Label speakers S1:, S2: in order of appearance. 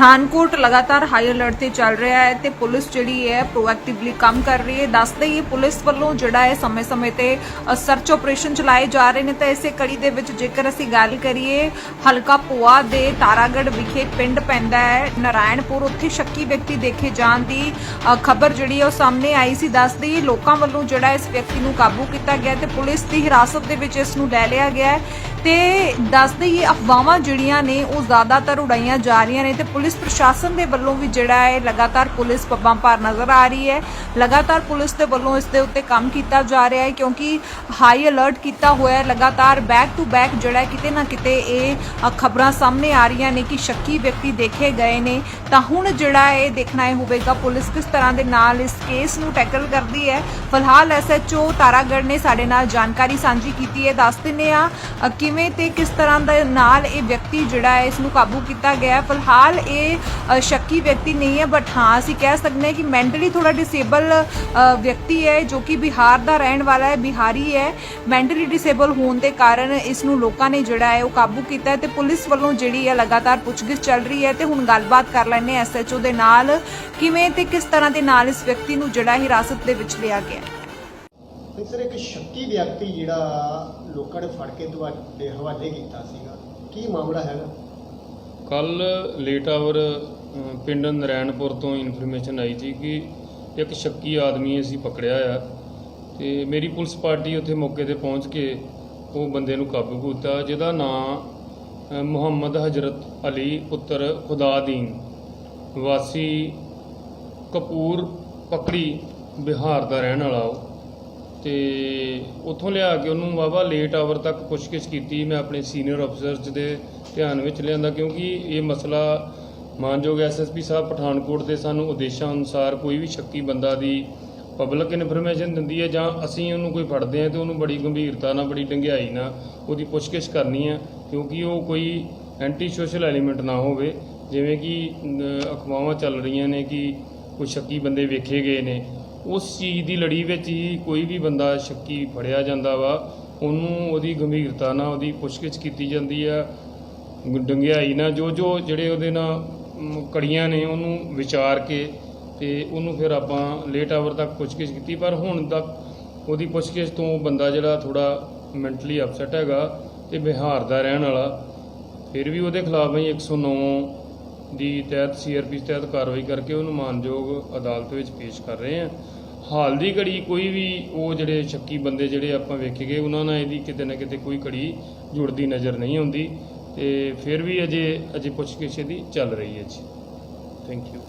S1: ਪਠਾਨਕੋਟ ਲਗਾਤਾਰ high alert ਤੇ ਚੱਲ ਰਿਹਾ ਹੈ ਤੇ ਪੁਲਿਸ ਜਿਹੜੀ ਹੈ ਪ੍ਰੋਐਕਟਿਵਲੀ ਕੰਮ ਕਰ ਰਹੀ ਹੈ। ਦੱਸ ਹੀ ਪੁਲਿਸ ਵੱਲੋਂ ਜਿਹੜਾ ਹੈ ਸਮੇਂ-ਸਮੇਂ ਤੇ ਸਰਚ ਆਪਰੇਸ਼ਨ ਚਲਾਏ ਜਾ ਰਹੇ ਨੇ ਤਾਂ ਇਸੇ ਕੜੀ ਦੇ ਵਿੱਚ ਜੇਕਰ ਅਸੀਂ ਗੱਲ ਕਰੀਏ, ਹਲਕਾ ਪੋਆ ਦੇ ਤਾਰਾਗੜ ਵਿਖੇ ਪਿੰਡ ਪੈਂਦਾ ਹੈ, ਨਾਰਾਇਣਪੁਰ। ਉੱਥੇ ਸ਼ੱਕੀ ਵਿਅਕਤੀ ਦੇਖੇ ਜਾਣ ਦੀ ਖਬਰ ਜਿਹੜੀ ਹੈ ਉਹ ਸਾਹਮਣੇ ਆਈ ਸੀ। ਦੱਸ ਹੀ ਲੋਕਾਂ ਵੱਲੋਂ ਜਿਹੜਾ ਇਸ ਵਿਅਕਤੀ ਨੂੰ ਕਾਬੂ ਕੀਤਾ ਗਿਆ ਤੇ ਪੁਲਿਸ ਦੀ ਹਿਰਾਸਤ ਦੇ ਵਿੱਚ ਇਸ ਨੂੰ ਲੈ ਲਿਆ ਗਿਆ ਤੇ ਦੱਸਦੇ ਹੀ ਅਫਵਾਹਾਂ ਜਿਹੜੀਆਂ ਨੇ, ਉਹ ਜ਼ਿਆਦਾਤਰ ਉਡਾਈਆਂ ਜਾ ਰਹੀਆਂ ਨੇ ਤੇ ਪੁਲਿਸ ਪ੍ਰਸ਼ਾਸਨ ਦੇ ਵੱਲੋਂ ਵੀ ਜਿਹੜਾ ਹੈ, ਲਗਾਤਾਰ ਪੁਲਿਸ ਪੱਬਾਂ ਭਾਰ ਨਜ਼ਰ ਆ ਰਹੀ ਹੈ। ਲਗਾਤਾਰ ਪੁਲਿਸ ਦੇ ਵੱਲੋਂ ਇਸ ਦੇ ਉੱਤੇ ਕੰਮ ਕੀਤਾ ਜਾ ਰਿਹਾ ਹੈ ਕਿਉਂਕਿ ਹਾਈ ਅਲਰਟ ਕੀਤਾ ਹੋਇਆ ਹੈ, ਲਗਾਤਾਰ ਬੈਕ ਟੂ ਬੈਕ ਜਿਹੜਾ ਕਿਤੇ ਨਾ ਕਿਤੇ ਇਹ ਖਬਰਾਂ ਸਾਹਮਣੇ ਆ ਰਹੀਆਂ ਨੇ ਕਿ ਸ਼ੱਕੀ ਵਿਅਕਤੀ ਦੇਖੇ ਗਏ ਨੇ। ਤਾਂ ਹੁਣ ਜਿਹੜਾ ਇਹ ਦੇਖਣਾ ਇਹ ਹੋਵੇਗਾ ਪੁਲਿਸ ਕਿਸ ਤਰ੍ਹਾਂ ਦੇ ਨਾਲ ਇਸ ਕੇਸ ਨੂੰ ਟੈਕਲ ਕਰਦੀ ਹੈ। ਫਿਲਹਾਲ ਐਸਐਚਓ ਤਾਰਾਗੜ ਨੇ ਸਾਡੇ ਨਾਲ ਜਾਣਕਾਰੀ ਸਾਂਝੀ ਕੀਤੀ ਹੈ। ਦੱਸ ਦਿੰਦੇ ਆ ਕਿਵੇਂ ਤੇ ਕਿਸ ਤਰ੍ਹਾਂ ਦੇ ਨਾਲ ਇਹ ਵਿਅਕਤੀ ਜਿਹੜਾ ਹੈ ਇਸ ਨੂੰ ਕਾਬੂ ਕੀਤਾ ਗਿਆ ਫਿਲਹਾਲ ਇਹ ਅ, ਸ਼ੱਕੀ ਵਿਅਕਤੀ ਨਹੀਂ ਹੈ ਬਟ ਹਾਂ ਅਸੀਂ ਕਹਿ ਸਕਦੇ ਹਾਂ ਕਿ ਮੈਂਟਲੀ ਥੋੜਾ ਡਿਸੇਬਲ ਵਿਅਕਤੀ ਹੈ ਜੋ ਕਿ ਬਿਹਾਰ ਦਾ ਰਹਿਣ ਵਾਲਾ ਹੈ ਬਿਹਾਰੀ ਹੈ। ਮੈਂਟਲੀ ਡਿਸੇਬਲ ਹੋਣ ਦੇ ਕਾਰਨ ਇਸ ਨੂੰ ਲੋਕਾਂ ਨੇ ਜਿਹੜਾ ਹੈ ਉਹ ਕਾਬੂ ਕੀਤਾ ਹੈ ਤੇ ਪੁਲਿਸ ਵੱਲੋਂ ਜਿਹੜੀ ਹੈ ਲਗਾਤਾਰ ਪੁੱਛਗਿੱਛ ਚੱਲ ਰਹੀ ਹੈ ਤੇ ਹੁਣ ਗੱਲਬਾਤ ਕਰ ਲੈਣੇ ਐਸਐਚਓ ਦੇ ਨਾਲ। ਕਿਵੇਂ ਤੇ ਕਿਸ ਤਰ੍ਹਾਂ ਦੇ ਨਾਲ ਇਸ ਵਿਅਕਤੀ ਨੂੰ ਜਿਹੜਾ ਹਿਰਾਸਤ ਦੇ ਵਿੱਚ ਲਿਆ ਗਿਆ ਹੈ?
S2: ਤੇ ਸਰ ਇੱਕ ਸ਼ੱਕੀ ਵਿਅਕਤੀ ਜਿਹੜਾ ਲੋਕਾਂ ਨੇ ਫੜ ਕੇ ਤੁਹਾਡੇ ਹਵਾਲੇ ਕੀਤਾ ਸੀਗਾ। ਕੀ ਮਾਮਲਾ ਹੈਗਾ?
S3: ਕੱਲ ਲੇਟ ਆਵਰ ਪਿੰਡ ਨਰੈਣਪੁਰ ਤੋਂ ਇਨਫੋਰਮੇਸ਼ਨ ਆਈ ਸੀ ਕਿ ਇੱਕ ਸ਼ੱਕੀ ਆਦਮੀ ਅਸੀਂ ਪਕੜਿਆ ਆ ਤੇ ਮੇਰੀ ਪੁਲਿਸ ਪਾਰਟੀ ਉੱਥੇ ਮੌਕੇ ਤੇ ਪਹੁੰਚ ਕੇ ਉਹ ਬੰਦੇ ਨੂੰ ਕਾਬੂ ਕੀਤਾ, ਜਿਹਦਾ ਨਾਂ ਮੁਹੰਮਦ ਹਜਰਤ ਅਲੀ ਪੁੱਤਰ ਖੁਦਾਦੀਨ, ਵਾਸੀ ਕਪੂਰ ਪਕੜੀ ਬਿਹਾਰ ਦਾ ਰਹਿਣ ਵਾਲਾ ਉਹ। ਤੇ ਉੱਥੋਂ ਲਿਆ ਕੇ ਉਹਨੂੰ ਵਾਵਾ ਲੇਟ ਆਵਰ ਤੱਕ ਪੁੱਛਗਿੱਛ ਕੀਤੀ ਮੈਂ ਆਪਣੇ ਸੀਨੀਅਰ ਅਫਸਰਸ ਦੇ ਧਿਆਨ ਵਿੱਚ ਲਿਆਂਦਾ ਕਿਉਂਕਿ ਇਹ ਮਸਲਾ ਮਾਨਯੋਗ ਐਸਐਸਪੀ ਸਾਹਿਬ ਪਠਾਨਕੋਟ ਦੇ ਸਾਨੂੰ ਉਦੇਸ਼ਾਂ ਅਨੁਸਾਰ ਕੋਈ ਵੀ ਸ਼ੱਕੀ ਬੰਦਾ ਦੀ ਪਬਲਿਕ ਇਨਫੋਰਮੇਸ਼ਨ ਦਿੰਦੀ ਹੈ ਜਾਂ ਅਸੀਂ ਉਹਨੂੰ ਕੋਈ ਫੜਦੇ ਹਾਂ ਤੇ ਉਹਨੂੰ ਬੜੀ ਗੰਭੀਰਤਾ ਨਾਲ ਬੜੀ ਡੰਗਿਆਈ ਨਾਲ ਉਹਦੀ ਪੁੱਛਗਿੱਛ ਕਰਨੀ ਹੈ ਕਿਉਂਕਿ ਉਹ ਕੋਈ ਐਂਟੀ ਸੋਸ਼ਲ ਐਲੀਮੈਂਟ ਨਾ ਹੋਵੇ ਜਿਵੇਂ ਕਿ ਅਮ, ਅਫਵਾਹਾਂ ਚੱਲ ਰਹੀਆਂ ਨੇ ਕਿ ਕੋਈ ਸ਼ੱਕੀ ਬੰਦੇ ਵੇਖੇ ਗਏ ਨੇ। ਉਸ ਚੀਜ਼ ਦੀ ਲੜੀ ਵਿੱਚ ਹੀ ਕੋਈ ਵੀ ਬੰਦਾ ਸ਼ੱਕੀ ਫੜਿਆ ਜਾਂਦਾ ਵਾ, ਉਹਨੂੰ ਉਹਦੀ ਗੰਭੀਰਤਾ ਨਾਲ ਉਹਦੀ ਪੁੱਛਗਿੱਛ ਕੀਤੀ ਜਾਂਦੀ ਆ, ਡੰਗਿਆਈ ਨਾਲ, ਜੋ ਜੋ ਜਿਹੜੇ ਉਹਦੇ ਨਾਲ ਕੜੀਆਂ ਨੇ ਉਹਨੂੰ ਵਿਚਾਰ ਕੇ ਤੇ ਉਹਨੂੰ ਫਿਰ ਆਪਾਂ ਲੇਟ ਆਵਰ ਤੱਕ ਪੁੱਛਗਿੱਛ ਕੀਤੀ, ਪਰ ਹੁਣ ਤੱਕ ਉਹਦੀ ਪੁੱਛਗਿੱਛ ਤੋਂ ਬੰਦਾ ਜਿਹੜਾ ਥੋੜਾ ਮੈਂਟਲੀ ਅਪਸੈਟ ਹੈਗਾ ਤੇ ਬਿਹਾਰ ਦਾ ਰਹਿਣ ਵਾਲਾ, ਫਿਰ ਵੀ ਉਹਦੇ ਖਿਲਾਫ ਅਸੀਂ 109 ਦੀ ਤਹਿਤ ਸੀਆਰਪੀ ਤਹਿਤ ਕਾਰਵਾਈ ਕਰਕੇ ਉਹਨੂੰ ਮਾਨਯੋਗ ਅਦਾਲਤ ਵਿੱਚ ਪੇਸ਼ ਕਰ ਰਹੇ ਹਾਂ। ਹਾਲ ਦੀ ਘੜੀ ਕੋਈ ਵੀ ਉਹ ਜਿਹੜੇ ਸ਼ੱਕੀ ਬੰਦੇ ਜਿਹੜੇ ਆਪਾਂ ਵੇਖੇ ਗਏ, ਉਹਨਾਂ ਨਾਲ ਇਹਦੀ ਕਿਤੇ ਨਾ ਕਿਤੇ ਕੋਈ ਘੜੀ ਜੁੜਦੀ ਨਜ਼ਰ ਨਹੀਂ ਆਉਂਦੀ ਤੇ ਫਿਰ ਵੀ ਅਜੇ ਅਜੇ ਪੁੱਛਗਿੱਛ ਦੀ ਚੱਲ ਰਹੀ ਹੈ ਜੀ। Thank you